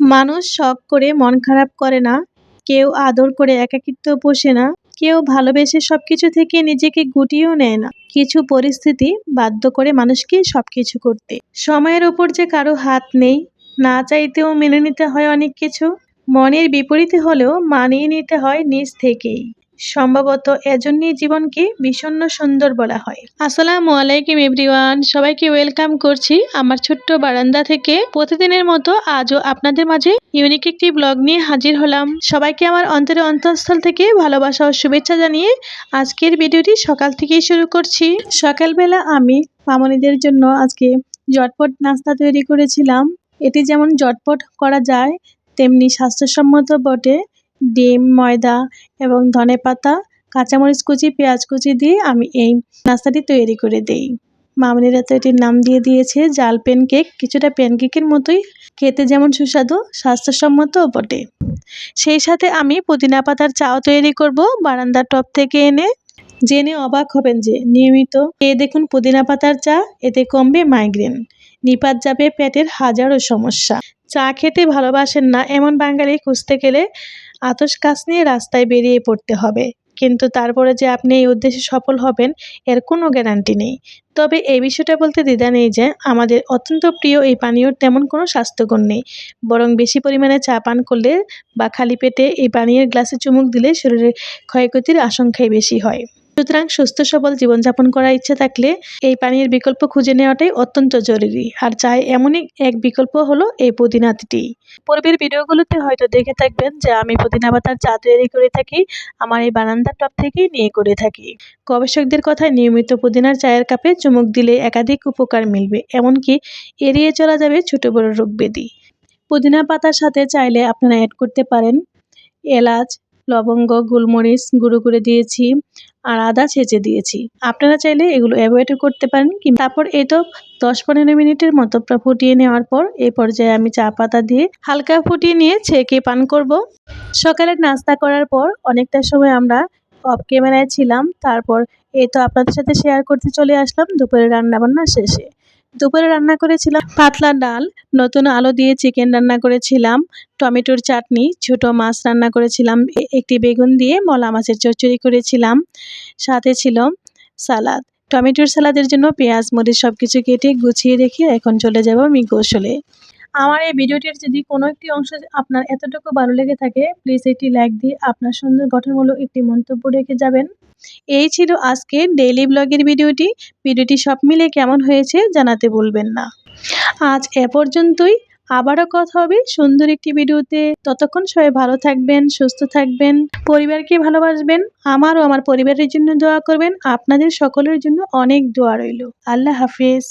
মানুষ শখ করে মন খারাপ করে না, কেউ আদর করে একাকিত্ব পোষে না, কেউ ভালোবেসে সব কিছু থেকে নিজেকে গুটিয়েও নেয় না। কিছু পরিস্থিতি বাধ্য করে মানুষকে সব কিছু করতে। সময়ের ওপর যে কারও হাত নেই, না চাইতেও মেনে নিতে হয় অনেক কিছু, মনের বিপরীতে হলেও মানিয়ে নিতে হয় নিজ থেকেই। সম্ভবত এজন্যই জীবনকে বিষণ্ণ সুন্দর বলা হয়। আসসালামু আলাইকুম এভরিওয়ান, সবাইকে ওয়েলকাম করছি আমার ছোট্ট বারান্দা থেকে। প্রতিদিনের মতো আজও আপনাদের মাঝে ইউনিক একটি ব্লগ নিয়ে হাজির হলাম। সবাইকে আমার অন্তরে অন্তঃস্থল থেকে ভালোবাসা ও শুভেচ্ছা জানিয়ে আজকের ভিডিওটি সকাল থেকেই শুরু করছি। সকালবেলা আমি মামনিদের জন্য আজকে জটপট নাস্তা তৈরি করেছিলাম। এটি যেমন জটপট করা যায়, তেমনি স্বাস্থ্যসম্মত বটে। ডিম, ময়দা এবং ধনেপাতা কাঁচামরিচ কুচি, পেঁয়াজ কুচি দিয়ে আমি এই নাস্তাটি তৈরি করে দেই। মামনিরা তো এটির নাম দিয়ে দিয়েছে জাল প্যানকেক কিছুটা প্যানকেকের মতোই খেতে যেমন সুস্বাদু স্বাস্থ্যসম্মতও বটে। সেই সাথে আমি পুদিনা পাতার চাও তৈরি করব বারান্দার টপ থেকে এনে। জেনে অবাক হবেন যে নিয়মিত এ দেখুন পুদিনা পাতার চা, এতে কমবে মাইগ্রেন নিপাত যাবে পেটের হাজারো সমস্যা। চা খেতে ভালোবাসেন না এমন বাঙালি খুঁজতে গেলে আতস কাজ নিয়ে রাস্তায় বেরিয়ে পড়তে হবে। কিন্তু তারপরে যে আপনি এই উদ্দেশ্যে সফল হবেন, এর কোনো গ্যারান্টি নেই। তবে এই বিষয়টা বলতে দ্বিধা নেই যে, আমাদের অত্যন্ত প্রিয় এই পানীয়র তেমন কোনো স্বাস্থ্যগুণ নেই। বরং বেশি পরিমাণে চা পান করলে বা খালি পেটে এই পানীয়ের গ্লাসে চুমুক দিলে শরীরের ক্ষয়ক্ষতির আশঙ্কাই বেশি হয়। সুতরাং সুস্থ সবল জীবনযাপন করার ইচ্ছে থাকলে এই পানির বিকল্প খুঁজে নেওয়াটাই অত্যন্ত জরুরি। আর চাই এমনই এক বিকল্প হলো এই পুদিনাটি পূর্বের ভিডিওগুলোতে হয়তো দেখে থাকবেন যে আমি পুদিনা পাতার চা তৈরি করে থাকি, আমার এই বারান্দার টপ থেকেই নিয়ে করে থাকি। গবেষকদের কথায় নিয়মিত পুদিনার চায়ের কাপে চুমুক দিলে একাধিক উপকার মিলবে, এমনকি এড়িয়ে চলা যাবে ছোট বড় রোগ ব্যাধি। পুদিনা পাতার সাথে চাইলে আপনারা অ্যাড করতে পারেন এলাচ লবঙ্গ, গোলমরিচ, গুঁড়ো করে দিয়েছি আর আদা ছেঁচে দিয়েছি। আপনারা চাইলে এগুলো অ্যাভয়েডও করতে পারেন কি তারপর এই তো দশ পনেরো মিনিটের মতো ফুটিয়ে নেওয়ার পর এই পর্যায়ে আমি চা পাতা দিয়ে হালকা ফুটিয়ে নিয়ে ছেঁকে পান করব। সকালে নাস্তা করার পর অনেকটা সময় আমরা অফ ক্যামেরায় ছিলাম। তারপর এই তো আপনাদের সাথে শেয়ার করতে চলে আসলাম। দুপুরে রান্নাবান্না শেষে। দুপুরে রান্না করেছিলাম পাতলা ডাল, নতুন আলো দিয়ে চিকেন রান্না করেছিলাম, টমেটোর চাটনি, ছোট মাছ রান্না করেছিলাম একটি বেগুন দিয়ে মলা মাছের চচ্চড়ি করেছিলাম, সাথে ছিল সালাদ। টমেটোর সালাদের জন্য পেঁয়াজ, মরিচ সব কিছু কেটে গুছিয়ে রেখে এখন চলে যাব আমি গোসলে আমার এই ভিডিওটির যদি কোনো একটি অংশ আপনার এতটুকু ভালো লেগে থাকে প্লিজ একটি লাইক দিয়ে আপনার সুন্দর গঠনমূলক একটি মন্তব্য রেখে যাবেন। এই ছিল আজকের ডেইলি ব্লগের ভিডিওটি। ভিডিওটি সব মিলে কেমন হয়েছে জানাতে বলবেন না। আজ এ পর্যন্তই। আবারও কথা হবে সুন্দর একটি ভিডিওতে। ততক্ষণ সবাই ভালো থাকবেন, সুস্থ থাকবেন, পরিবারকে ভালোবাসবেন। আমার ও আমার পরিবারের জন্য দোয়া করবেন। আপনাদের সকলের জন্য অনেক দোয়া রইল। আল্লাহ হাফিজ।